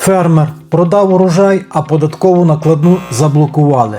Фермер продав урожай, а податкову накладну заблокували.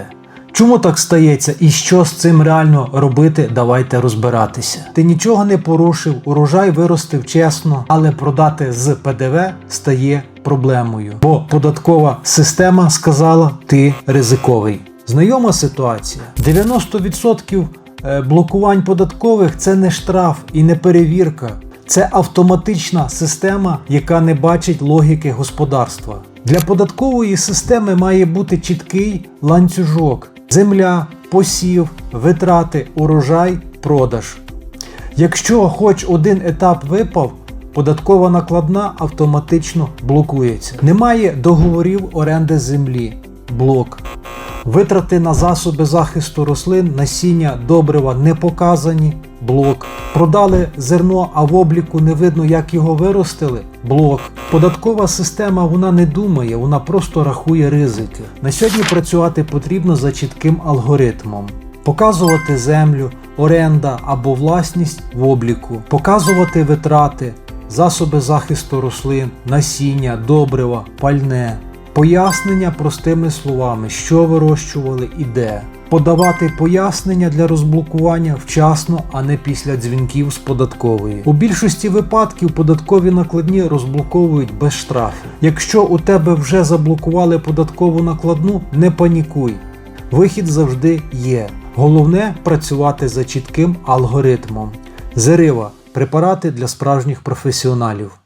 Чому так стається і що з цим реально робити, давайте розбиратися. Ти нічого не порушив, урожай виростив чесно, але продати з ПДВ стає проблемою, бо податкова система сказала, ти ризиковий. Знайома ситуація. 90% е, блокувань податкових це не штраф і не перевірка. Це автоматична система, яка не бачить логіки господарства. Для податкової системи має бути чіткий ланцюжок: земля, посів, витрати, урожай, продаж. Якщо хоч один етап випав, податкова накладна автоматично блокується. Немає договорів оренди землі. Блок. Витрати на засоби захисту рослин, насіння, добрива не показані. Блок. Продали зерно, а в обліку не видно, як його виростили. Блок. Податкова система вона не думає, вона просто рахує ризики. На сьогодні працювати потрібно за чітким алгоритмом. Показувати землю, оренда або власність в обліку, показувати витрати, засоби захисту рослин, насіння, добрива, пальне. Пояснення простими словами, що вирощували і де. Подавати пояснення для розблокування вчасно, а не після дзвінків з податкової. У більшості випадків податкові накладні розблоковують без штрафів. Якщо у тебе вже заблокували податкову накладну, не панікуй. Вихід завжди є. Головне працювати за чітким алгоритмом. Зарива препарати для справжніх професіоналів.